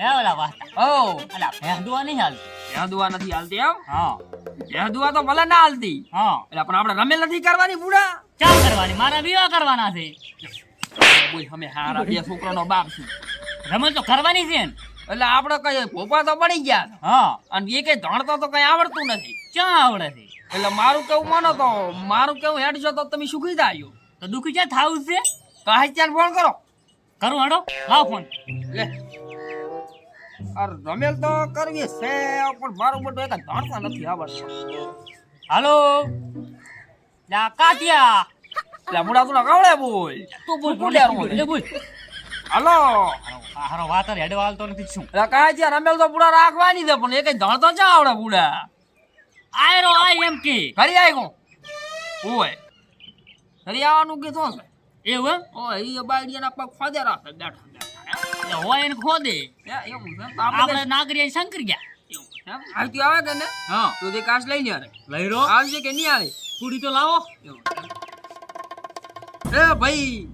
હે ઓલા વાહતા ઓ અલા ભેંદુઆ નહીં હાલતી. ભેંદુઆ નથી હાલતી એમ? હા. ભેંદુઆ તો ભલે ના હાલતી. હા. એટલે પણ આપણે રમેલ નથી કરવાની બુડા? ચા કરવાની મારા વિવાહ કરવાના છે. બોલ અમે હારા બે છોકરાનો બાપ છું. રમત તો કરવાની છે ને. એટલે આપણે કઈ ભોપા તો પડી ગયા. હા. અને એ કઈ ધણતો તો કઈ આવડતું નથી. ક્યાં આવડે છે? એટલે મારું કેવું માનો તો મારું કેવું હેડ છો તો તમે સુખી થાય તો દુખી ક્યાં થાવું છે? કહે ત્યાં ફોન કરો. કરું હેડો લાવ ફોન લે. રમેલ તો કરવી છે પણ મારું બધું એક જાણતા નથી આવડતું. હાલો? લા કાતિયા એટલે મુડા તું કાવડે બોલ તું બોલ બોલ લે, બોલ. હાલો? આ હારો વાતર હેડ વાલતો નથી શું? એટલે કહે ત્યાં રમેલ તો પૂરા રાખવાની છે પણ એ કઈ ધણતો ચા આવડે પૂડા આયરો આય એમ કે. ફરી આવી ગયો ઓય. ફરી આવવાનું કે શું છે? એવું? ઓય એ બાયડીયાના પગ ફાદે રાખે બેઠા બેઠા એટલે હોય એને ખોદે. હે એવું છે? તો આપણે આપણે નાગરિયા શંકર ગયા. એમ આવે કે ને હા. તો તે કાશ લઈને આવે. લઈ રો આવશે કે નહીં આવે? તો લાવો. એ ભાઈ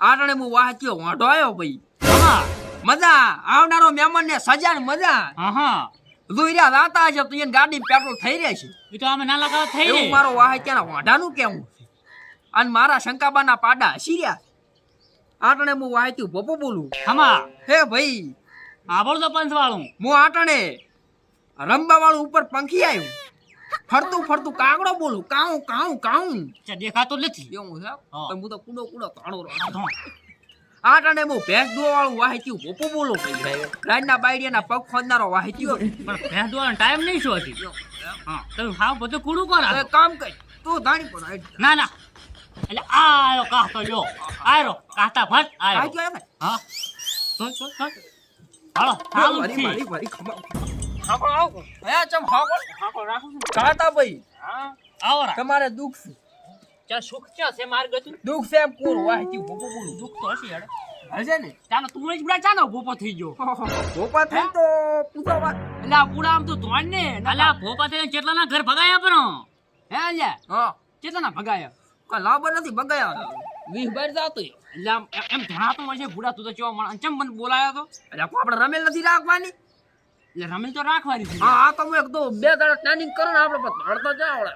આટણે હું વાંચ્યો વાંઢો આવ્યો ભાઈ. હા. મજા આવનારો મહેમાન ને સજા ને મજા. હા. હા દુઈરા રાતા છે તો એને ગાડી પેટ્રોલ થઈ રહે છે. એ તો અમે નાના કાળા થઈ એવું મારો વાહ વાહત્યાના વાંઢાનું કેવું અને મારા શંકાબાના પાડા હસીર્યા આટણે હું વાંચ્યું પપ્પો બોલું. હમા. હે ભાઈ આ બોલ તો પંચ વાળું હું આટણે રંબા વાળું ઉપર પંખી આવ્યું ફરતું ફરતું કાગડો બોલું. કાઉ કાઉ કાઉ. દેખાતો નથી. એવું છે? હા. તો કુડો કુડો હા. આટાને હું ભેંસ દો વાળું વાહિત્યું પોપો બોલો. ભાઈ રાજના બાયડિયાના પગ ખોદનારો વાહિત્યો પણ ભેંસ દોવાનો ટાઈમ નહીં શું હતી હા તમે હાવ બધું કુડું કરો. કામ કર. તું ધાણી પડો ના ના. એટલે આ આયો કાહતો જો. આયરો કાહતા ભટ આયો. હા. ચલ ચલ ચલ હાલો ચાલુ મારી છે. મારી મારી ખમા હાકો આવો હયા ચમ હાકો હાકો રાખો કાહતા કાતા ભાઈ હા. આવો રા તમારે દુખ છે. ચા સુખ ચા છે માર ગતું? દુખ છે એમ પૂરું વાહતી ભોપો બોલું. દુખ તો હશે યાર હશે ને? ચાલો તું જ બડા ચાલો ભોપો થઈ ગયો. ભોપા થઈ તો પૂછો વાત. એટલે આ આમ તો ધોણ ને. અલા ભોપા થઈ કેટલાના ઘર ભગાયા પણ? હે અલ્યા? હા. કેટલાના ભગાયા? કઈ લાભ નથી બગાયા વીસ બાર જાતો એટલે આમ એમ- ધણાતો હશે ભૂડા તું તો ચેવો માણસ ચમ મને બોલાયો તો? એટલે આપણે રમેલ નથી રાખવાની. એટલે રમેલ તો રાખવાની છે. હા આ તો હું એક તો બે દાડા ટ્રેનિંગ કરો ને આપણે પણ ધડ તો જા આવડે.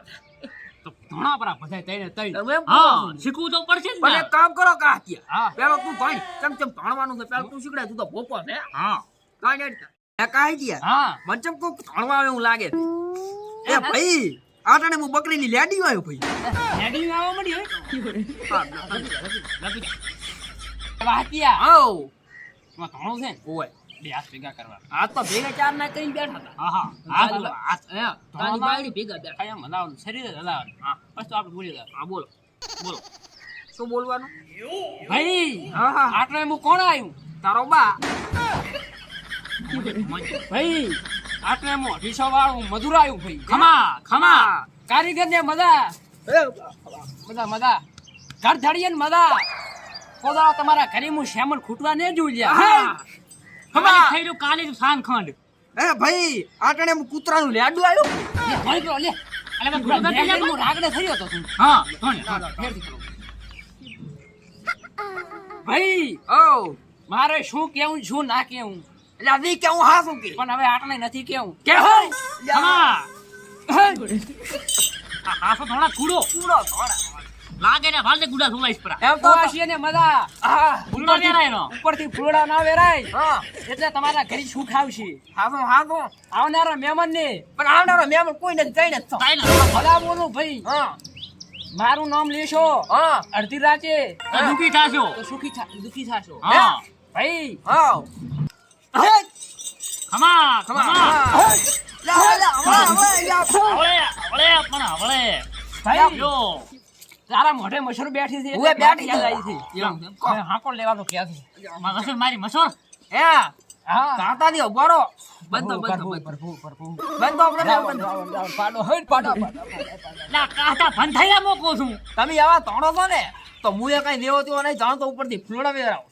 તો ધણા પરા બધા તઈને તઈ હા શીખવું તો પડશે ને. એક કામ કરો કાહતિયા હા. પેલો તું ભણ. ચમ ચમ ભણવાનું છે પેલો તું શીખડે તું તો ભોપો છે. હા. કાંઈ નહીં. એ કાહતિયા હા. મને ચમ કોક ભણવા આવે એવું લાગે એ ભાઈ આટાને હું બકરીની લેડી આવ્યો ભાઈ. લેડી આવવા મળી વાતિયા આવ. માં ધણો છે ઓય. બે હાથ ભેગા કરવા. આ તો ભેગા ચાર ના કરી બેઠા હતા. હા હા. બાયડી ભેગા બેઠા હલાવવાનું. શરીર જ હલાવવાનું. હા. બસ તો આપણે બોલી હા બોલો. બોલો. શું બોલવાનું? ભાઈ હા હા. આટલે હું કોણ આવ્યું તારો બા. ભાઈ આટલે હું અઢીસો વાળું મધુર આવ્યું ભાઈ. ખમા ખમા. કારીગર ને મજા. એ, મજા મજા. ઘર ધડીએ ને મજા. કોદાળો તમારા ઘરે હું શ્યામલ ખૂટવા ને જોઈ હા. લ્યા ખમા. થઈ રહ્યું કાલે જ સાન ખંડ એ ભાઈ આટણે હું કૂતરાનું લાડુ આવ્યું લે ધોઈ કરો લે. અલે મેં રાગડે થઈ રહ્યો તો તું. હા. ભાઈ ઓ. મારે શું કેવું શું ના કેવું? એટલે આ દી કે હું હા શું કે? પણ હવે આટલે નથી કેવું કે? હા? આ હાસો થોડા કૂડો. પૂરો થોડા. લાગે ને ભાલે ગુડા સુલાઈસ પરા. એમ તો આશીએ ને મજા. હા. ફૂલડો વેરાય એનો. ઉપરથી ફૂલડા ના વેરાય. હા. એટલે તમારા ઘરે સુખ આવશે. હાસો તો આવનારા મહેમાન ને પણ આવનારો મહેમાન કોઈ નથી કઈ નથી. તાઈ ભલા બોલું ભાઈ. હા. મારું નામ લેશો. હા. અડધી રાતે. ના દુખી થાશો. તો સુખી થા દુખી થાશો. હા. ભાઈ. હા. ખમા ખમા તારા મોઢે છે તમે આવા તણો છો ને તો હું એ કઈ દેવો તેવો નહીં જાણતો ઉપરથી ફૂલડા વેરાવ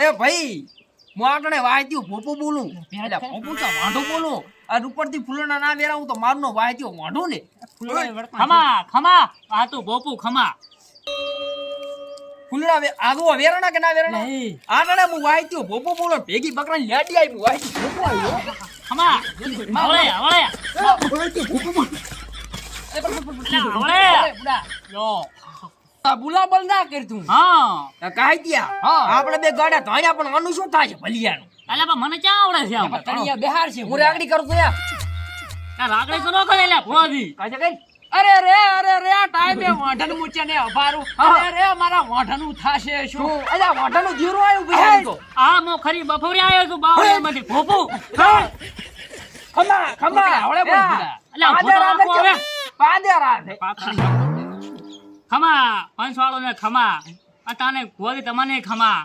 એ ભાઈ હું આટણે વાયત્યું ભોપું બોલું. એટલે ભોપું તો વાંઢું બોલું. અને ઉપરથી ફૂલના ના વેરાવું તો મારનો વાયત્યો વાંઢું ને. ખમા ખમા. આ તો બોપુ ખમા. ફૂલડા વે- વેરણા કે ના વેરણા. આટણે હું વાયત્યો ભોપો બોલો. ભેગી બકરાની લાડી આવી ભોપો આવ્યો ખમા. લો બુલાબલ ના કર હા. આ દિયા. હા. આપણે બે ગાડા ધોયા પણ આનું શું થાય ભલિયાનું? અલ્યા બા મને ક્યાં આવડે છે આમ? તણિયા બેહાર છે હું રાગડી કરું છું યાર આ રાગડી કરો કરે લ્યા ભોળાજી કાજે કઈ? અરે રે અરે રે આ ટાઈમે વાંઢન મૂચે ને અભારું. અરે રે મારા વાંઢનું થાશે શું? શું? અલ્યા જીરો આવ્યું ભાઈ તો. આ મો ખરી બફોરે આવ્યો છું બાવળિયામાંથી. ભોપુ. ખમા ખમા. આવડે બોલ બુડા. અલ્યા પાદર પાદે રાધે રાધે. ખમા પંચવાળો ને ખમા તને ગોરી તમને ખમા.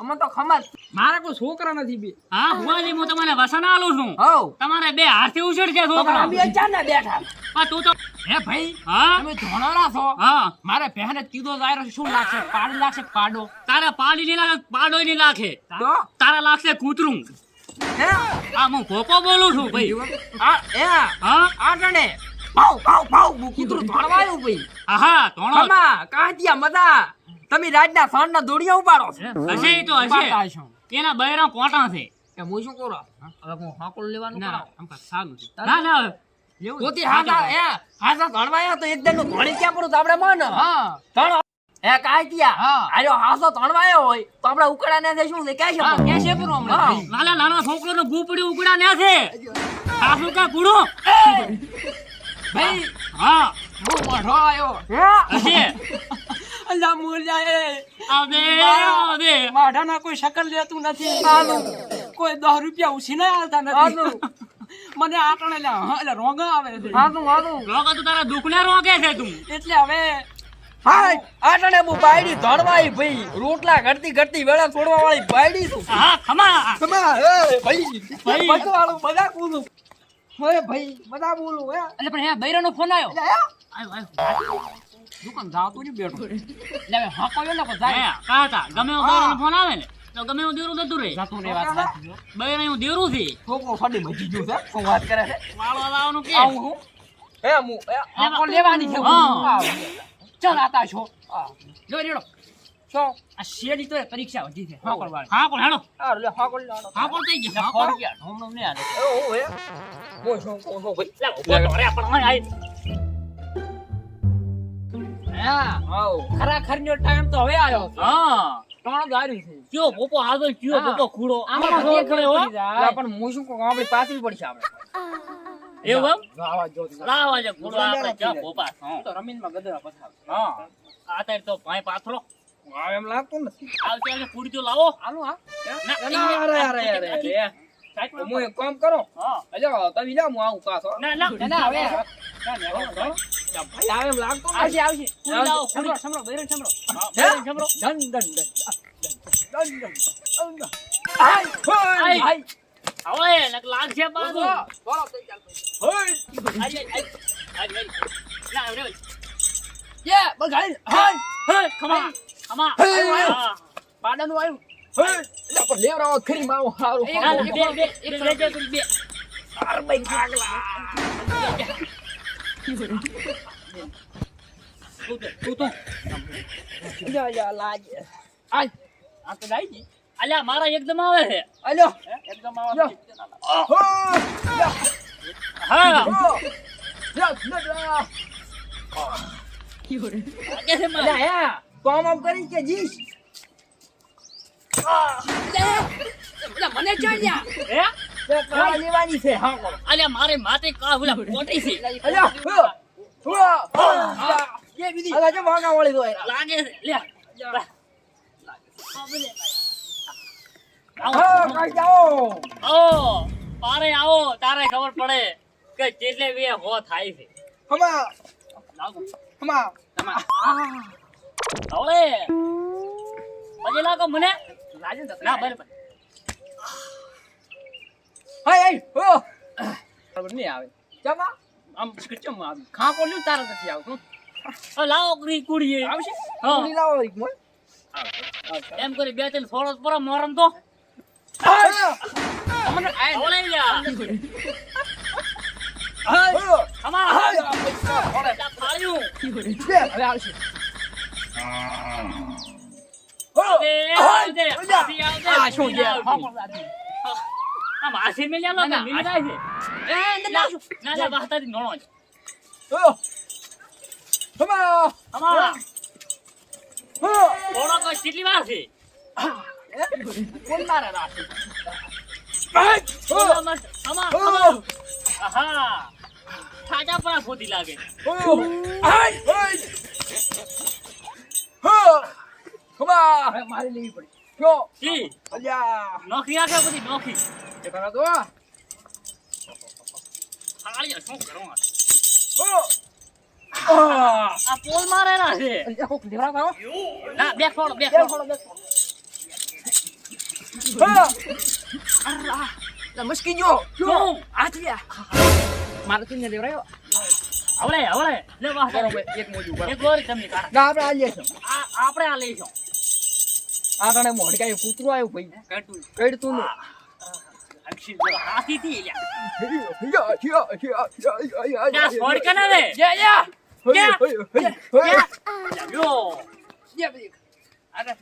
અમે તો ખમા મારે કોઈ છોકરા નથી બે. હા ભુવાજી હું તમને વસન આલું છું. હો તમારે બે હાથી ઉછળ છે છોકરા. અમે અચાનક બેઠા. આ તું તો હે ભાઈ હા? તમે ધોણારા છો. હા. મારે પહેને કીધો જાયરો શું લાગશે? પાડ લાગશે પાડો? તારે પાડી ની લાગે પાડો ની લાગે. તો? તારા લાગશે કૂતરું. હે? આ હું ભોપો બોલું છું ભાઈ. આ એ હા? આટણે ભાવ ભાવ ભાવ હું કૂતરું ભાઈ. આહા તોણો ખમા કાંતિયા મજા. તમે રાજના સાંડના દોડિયા ઉપાડો છે. હશે ઈ તો હશે. એના બૈરા પોટા છે. કે હું શું કરું? હવે હું હાકોલ લેવાનું ના આમ કા સાલું છે. ના ના પોતી હાથા એ હાથા ધણવાયો તો એકદમનું ધણી ક્યાં તો આપણે માન. હા. ધણ. એ કાંતિયા હા. આજો હાસો ધણવાયો હોય તો આપણે ઉકડા ને શું છે કે છે કે છે પેલું હમણાં? નાના નાના છોકરો ને ભૂપડી ઉકડા ને છે સાસુ કા ગુડો ભાઈ હા બહુ મોઢો આવ્યો હશે? અલ્લા મોલ્યા એ આવે આવે માઢાના કોઈ શકલ લેતું નથી. કોઈ દસ રૂપિયા ઉછીને આલતા હાલું. નથી મને આટણે લે એટલે રોંગા આવે છે. હાથું હાથું લોકો તો તારા છે તું. એટલે હવે હાય આટણે હું બાયડી ધણવાઈ ભાઈ. રોટલા ઘડતી ઘડતી વેળા છોડવા વાળી બાયડી તું. હા ખમા. ખમા એ ભાઈ. ભાઈ. ભાઈ વાળું મજાક બોલું ઓય ભાઈ બધા બોલું હે? એટલે પણ હે બૈરાનો ફોન આવ્યો. દુકાન જાતો નહીં બેઠો. એટલે હવે હા કહ્યો ને કોઈ હે, જાય કાકા ગમે એવો દોરાનો ફોન આવે ને તો ગમે એવું દેરું જતું રહે. જાતું ને વાત સાચી બૈરા હું દેરું થી કોકો ફાડી મજી ગયું છે કો વાત કરે છે? માળો લાવવાનું કે? આવું હું? હે મુ હે? હા. કોણ લેવાની છે હા. ચલ આતા છો. જો રેડો. શું આ શેરી તો પરીક્ષા વધી છે. હા કરવાની હા કોણ? હેડો હા લે હાકોલ લાડો હા કોણ થઈ ગયો? હા કોણ? ગયા નોમ નોમ ને આલે. ઓ ઓ હે બોલ શું કહું હો ભાઈ. લે, ઊભો તો રે, પણ અહીં આય. હા. આવ ખરાખરનો ટાઈમ તો હવે આવ્યો હા. ત્રણ દારી છે. કયો ભોપો આગળ કયો હા. ખૂડો આમાં આમાં એક હો. લા, પણ હું શું કહું આપણી પાછળ પડશે આપણે. એવું એમ? આવા જો લાવા છે ખૂડો આપણે ક્યાં ભોપા હા. તો રમીનમાં ગધેડા પથાવે. હા. આ તો ભાઈ પાથરો. આવે એમ લાગતું નથી આવશે એટલે પૂરી લાવો. હાલો હા. ના, ના, અરે અરે અરે. અરે હું એક કામ કરો. હા. તમે જા હું આવું પાછો. ના ના ના, હવે ભાઈ. આવે એમ લાગતું આવશે આવશે. સંભળો સંભળો બૈરણ સંભળો હા, સંભળો. ધન ધન ધન ધન ધન આય. આય. હવે નક લાગશે બાજુ બોલો તઈ ચાલ આય, આય, આય. આય. ના, આવડે યે બગાઈ હાય હે, ખમા ખમા હા. પાડાનું આવ્યું. હે! અલ્યા પણ લેવરાવો ખરી માવો હારું બે, બે. ભાઈ તું તો, આય. આ તો અલ્યા મારા એકદમ આવે છે. અલ્યો. એકદમ આવા યો. હો યા હા. હો યા નડા લાગે છે મારે. તો આમ કરી કે જીશ? મને ચડ્યા મારે આવો. પારે આવો. તારે ખબર પડે કે જેટલે વે હો થાય છે. હવે એમ કરી બે ત્રણ સોળો પર મોરમ તો. હાય. કેટલી વાર છે કોણ મારે રાખે? થાજા પણ લાગે હમા મારે લેવી પડી. જો! જી, અલ્યા! નોખી આગે બધી નોખી. એ કરો તો? થાળીયા શું કરવાનું? આ? આ પોલ મારેલા છે. અલ્યા, કોક લેવડા કરો. ના બે ખોડો બે ખોડો લા, મુશ્કી જો! શું? હાથ લ્યા મારે તું લેવડાયો. હવળે હવળે લે વાહ બરોબર એક મોજું બરોબર એક ગોરી તમને કાઢ. ના આપણે આ લેશું આ આપણે આ લઈશું. આ તને મોડકાય કૂતરું આવ્યું ભાઈ. કટું. કઈડતું નું. અક્ષી જો હાથી થી લ્યા. યા યા. યા યા. રે. અરે